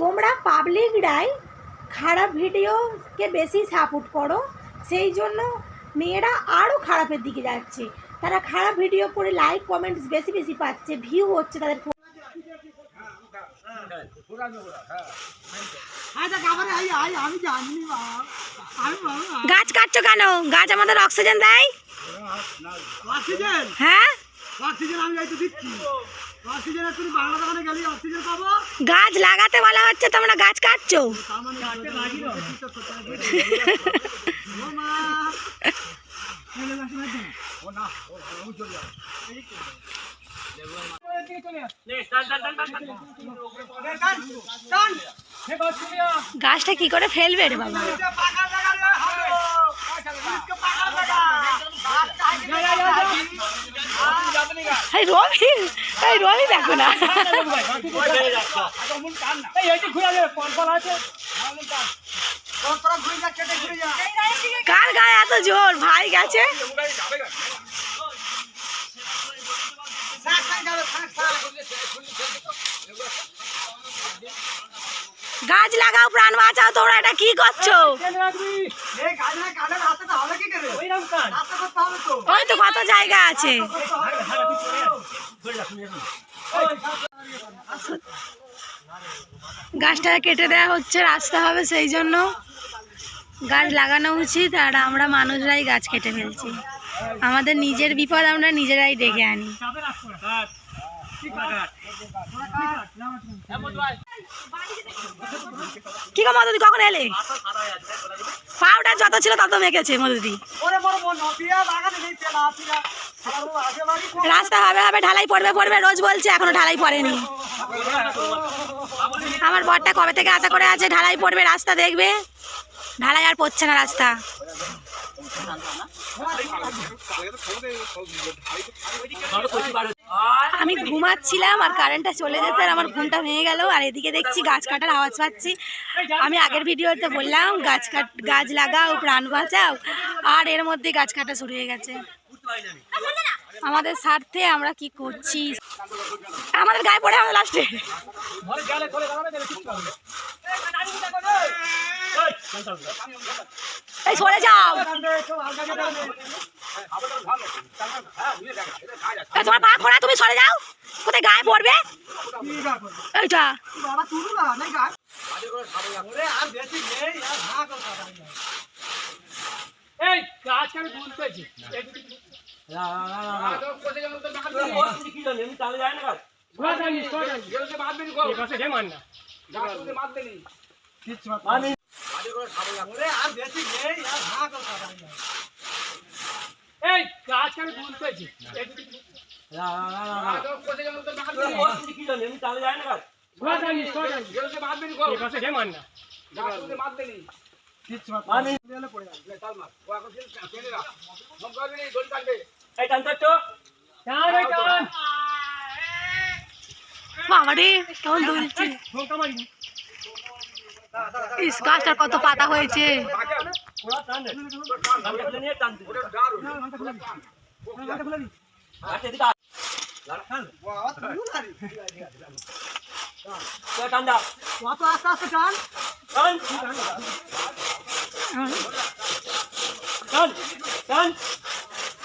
তোমরা পাবলিকরাই খারাপ ভিডিওকে বেশি সাপোর্ট করো সেই জন্য মেয়েরা আরও খারাপের দিকে যাচ্ছে। তারা খারাপ ভিডিও করে লাইক কমেন্টস বেশি বেশি পাচ্ছে ভিউ হচ্ছে তাদের গাছ কাটছো কেন? গাছ আমাদের অক্সিজেন দেয়? হ্যাঁ? অক্সিজেন আমি দিচ্ছি। অক্সিজেন তুমি বাংলা দোকানে গেলে অক্সিজেন পাবো গাছ লাগাতে বলা হচ্ছে তোমরা গাছ কাটছো তার মানে ও মা ছেলে মাসে মাঝে ও না ও ও চলে যাও গাছটা কি করে ফেলবে রে বাবা? দেখো না। কার গায়ে এত জোর? ভাই গেছে। গাছ লাগাও প্রাণ বাঁচাও তোমরা এটা কি করছ ওই তো কত জায়গা আছে গাছটা কেটে দেওয়া হচ্ছে রাস্তা হবে সেই জন্য গাছ লাগানো উচিত আর আমরা মানুষরাই গাছ কেটে ফেলছি আমাদের নিজের বিপদ আমরা নিজেরাই ডেকে আনি কি গো মধুদি কখন এলে? পাউডার যত ছিল তত মেখেছে মধুদি রাস্তা হবে হবে, ঢালাই পড়বে পড়বে, রোজ বলছে, এখনও ঢালাই পড়েনি। আমার বরটা কবে থেকে আশা করে আছে, ঢালাই পড়বে, রাস্তা দেখবে। ঢালাই আর পড়ছে না রাস্তা। আমি ঘুমাচ্ছিলাম আর কারেন্টটা চলে যেতে আর আমার ঘুমটা ভেঙে গেল আর এদিকে দেখছি গাছ কাটার আওয়াজ পাচ্ছি। আমি আগের ভিডিওতে বললাম, গাছ কাট, গাছ লাগাও, প্রাণ বাঁচাও, আর এর মধ্যে গাছ কাটা শুরু হয়ে গেছে। আমাদের স্বার্থে আমরা কি করছি? আমাদের গায়ে পড়ে আমাদের লাস্টে এই সরে যাও। তোমার পা খোড়া তুমি সরে যাও। কোথায় গায়ে পড়বে? এইটা এই গাছ আমি সোজানি এই এই আমি তুলতেছি সোজানি সোজানি এই পাশে ঢে মার না টান এই টান। বাবা রে কেমন দুলছে ইস গাছটার কত পাতা হয়েছে। বাবা তুলু না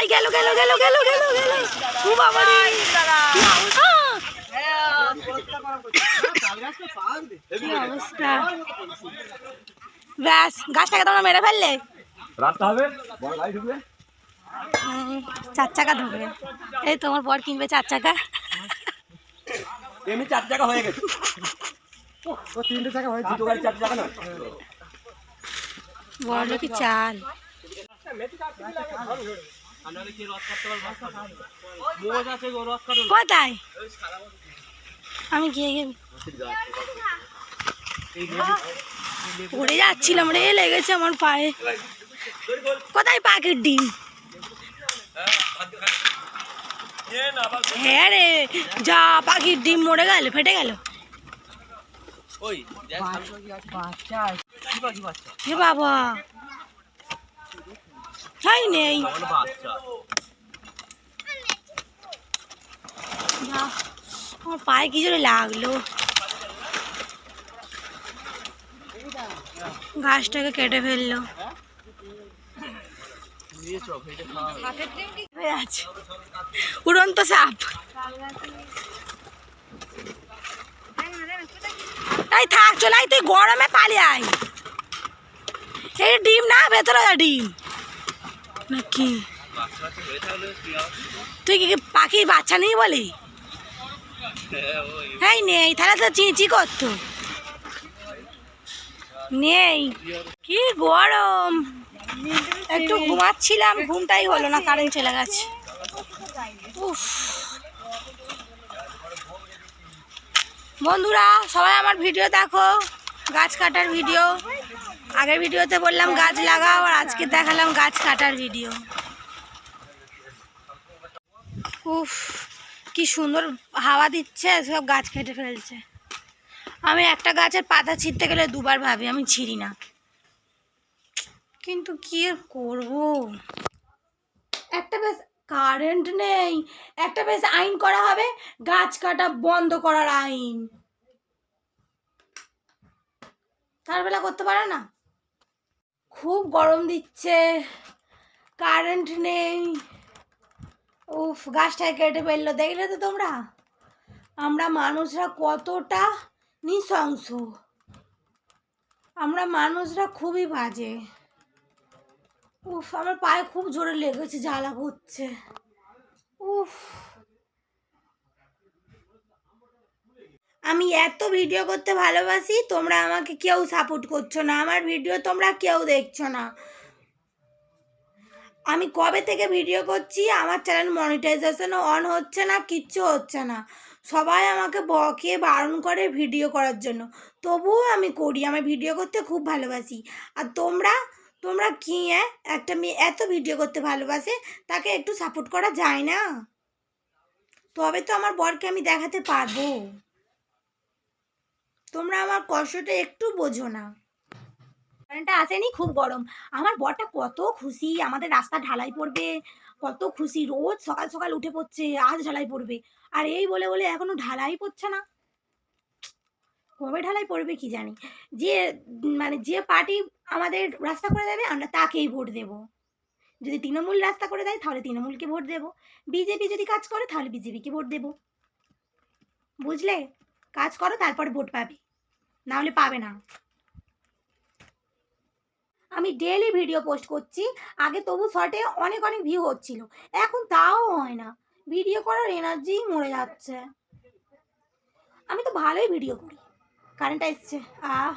হাই গেল গেল গেল গেল গেল গেল। ও বাবা রে অবস্থা? ব্যাস গাছটাকে তোমরা মেরে ফেললে? রাস্তা হবে? বড় গাড়ি ঢুকবে? চার চাকা ঢুকবে। এই তোমার বর কিনবে চার চাকা এমনি চার টাকা হয়ে গেছে। ও তিনটে টাকা হয়েছে। দুটো গাড়ি চার টাকা না বড় লোকি চাল। কোথায়? আমি গিয়ে পড়ে যাচ্ছিলাম রে লেগেছে আমার পায়ে। কোথায় পাখির ডিম? হ্যাঁ রে যা পাখির ডিম মরে গেল ফেটে গেল। বাবা। তাই নেই। আমার পায়ে কি লাগল। ঘাসটাকে কেটে ফেলল। উড়ন্ত সাপ। এই থাক, চলে তুই গরমে পালিয়ে আয়। এই ডিম না, ভেতরে ডিম। নাকি? তুই কি পাখির বাচ্চা নেই বলি? হ্যাঁ নেই। তাহলে তো চিঁচি করতো। নেই। কি গরম। একটু ঘুমাচ্ছিলাম, ঘুমটাই হলো না কারেন্ট চলে গেছে। বন্ধুরা, সবাই আমার ভিডিও দেখো, গাছ কাটার ভিডিও আগের ভিডিওতে বললাম গাছ লাগাও আর আজকে দেখালাম গাছ কাটার ভিডিও। উফ, কি সুন্দর হাওয়া দিচ্ছে, সব গাছ কেটে ফেলছে। আমি একটা গাছের পাতা ছিঁড়তে গেলে দুবার ভাবি, আমি ছিঁড়ি না। কিন্তু কি আর করব? একটা বেশ কারেন্ট নেই, একটা বেশ আইন করা হবে, গাছ কাটা বন্ধ করার আইন। তার বেলা করতে পারে না? খুব গরম দিচ্ছে কারেন্ট নেই। উফ, গাছটায় কেটে ফেলল। দেখলে তো তোমরা? আমরা মানুষরা কতটা নৃশংস। আমরা মানুষরা খুবই বাজে। উফ, আমার পায়ে খুব জোরে লেগেছে, জ্বালা করছে। উফ। আমি এত ভিডিও করতে ভালোবাসি, তোমরা আমাকে কেউ সাপোর্ট করছ না, আমার ভিডিও তোমরা কেউ দেখছ না। আমি কবে থেকে ভিডিও করছি, আমার চ্যানেল মনিটাইজেশনও অন হচ্ছে না, কিচ্ছু হচ্ছে না। সবাই আমাকে বকে বারণ করে ভিডিও করার জন্য। তবুও আমি করি, আমি ভিডিও করতে খুব ভালোবাসি। আর তোমরা তোমরা কি একটা মেয়ে এত ভিডিও করতে ভালোবাসে, তাকে একটু সাপোর্ট করা যায় না? তবে তো আমার বরকে আমি দেখাতে পারব। তোমরা আমার কষ্টটা একটু বোঝো না। কারেন্টটা আসেনি, খুব গরম। আমার বরটা কত খুশি, আমাদের রাস্তা ঢালাই পড়বে, কত খুশি, রোজ সকাল সকাল উঠে পড়ছে, আজ ঢালাই পড়বে। আর এই বলে বলে এখনও ঢালাই পড়ছে না। কবে ঢালাই পড়বে কি জানি। যে মানে যে পার্টি আমাদের রাস্তা করে দেবে, আমরা তাকেই ভোট দেব। যদি তৃণমূল রাস্তা করে দেয়, তাহলে তৃণমূলকে ভোট দেব। বিজেপি যদি কাজ করে, তাহলে বিজেপিকে ভোট দেব। বুঝলে? কাজ করো, তারপরে ভোট পাবে। না হলে পাবে না। আমি ডেলি ভিডিও পোস্ট করছি, আগে তবু শর্টে অনেক অনেক ভিউ হচ্ছিল। এখন তাও হয় না। ভিডিও করার এনার্জি মরে যাচ্ছে। আমি তো ভালোই ভিডিও করি। কারেন্টটা এসছে। আহ,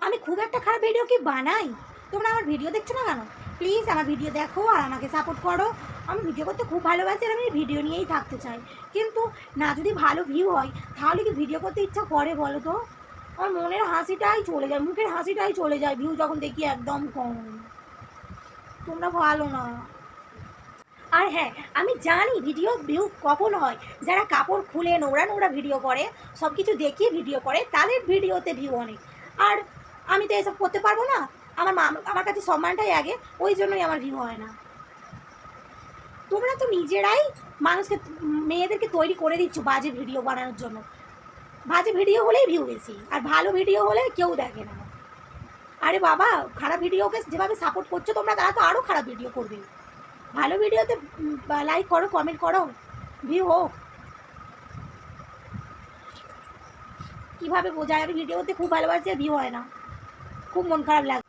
আমি খুব একটা খারাপ ভিডিও কি বানাই? তোমরা আমার ভিডিও দেখছ না কেন? প্লিজ আমার ভিডিও দেখো আর আমাকে সাপোর্ট করো। আমি ভিডিও করতে খুব ভালোবাসি আর আমি ভিডিও নিয়েই থাকতে চাই। কিন্তু না, যদি ভালো ভিউ হয়, তাহলে কি ভিডিও করতে ইচ্ছা করে বলো তো? আমার মনের হাসিটাই চলে যায়, মুখের হাসিটাই চলে যায় ভিউ যখন দেখি একদম কম। তোমরা ভালো না। আর হ্যাঁ আমি জানি ভিডিও ভিউ কখন হয়। যারা কাপড় খুলে, নোংরা নোংরা ভিডিও করে সব কিছু দেখিয়ে ভিডিও করে, তাদের ভিডিওতে ভিউ অনেক। আর আমি তো এসব করতে পারব না। আমার মা, আমার কাছে সম্মানটাই আগে, ওই জন্যই আমার ভিউ হয় না। তোমরা তো নিজেরাই মানুষকে, মেয়েদেরকে তৈরি করে দিচ্ছ বাজে ভিডিও বানানোর জন্য। বাজে ভিডিও হলেই ভিউ বেশি, আর ভালো ভিডিও হলে কেউ দেখে না। আরে বাবা, খারাপ ভিডিওকে যেভাবে সাপোর্ট করছ তোমরা, তারা তো আরও খারাপ ভিডিও করবে। ভালো ভিডিওতে লাইক করো কমেন্ট করো ভিউ হোক। কীভাবে বোঝায়? আমি ভিডিওতে খুব ভালোবাসি আর ভিউ হয় না। খুব মন খারাপ লাগে।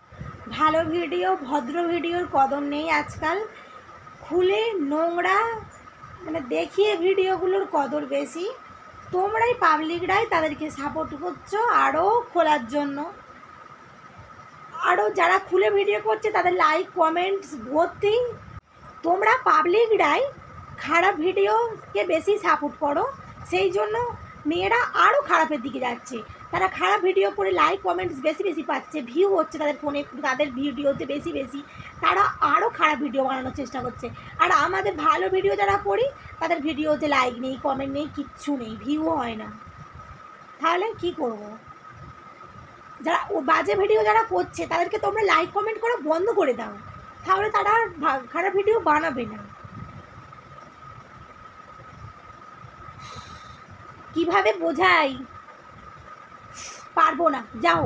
ভালো ভিডিও ভদ্র ভিডিওর কদর নেই আজকাল। খুলে নোংরা মানে দেখিয়ে ভিডিওগুলোর কদর বেশি। তোমরাই পাবলিকরাই তাদেরকে সাপোর্ট করছ আরও খোলার জন্য। আরও যারা খুলে ভিডিও করছে তাদের লাইক কমেন্টস ভর্তি। তোমরা পাবলিকরাই খারাপ ভিডিওকে বেশি সাপোর্ট করো। সেই জন্য মেয়েরা আরও খারাপের দিকে যাচ্ছে। তারা খারাপ ভিডিও করে লাইক কমেন্টস বেশি বেশি পাচ্ছে ভিউ হচ্ছে তাদের ফোনে তাদের ভিডিওতে বেশি বেশি। তারা আরও খারাপ ভিডিও বানানোর চেষ্টা করছে। আর আমাদের ভালো ভিডিও যারা করি, তাদের ভিডিওতে লাইক নেই কমেন্ট নেই, কিচ্ছু নেই ভিউ হয় না। তাহলে কি করব? যারা বাজে ভিডিও যারা করছে, তাদেরকে তোমরা লাইক কমেন্ট করা বন্ধ করে দাও। তাহলে তারা খারাপ ভিডিও বানাবে না। কীভাবে বোঝাই? পারব না যাও।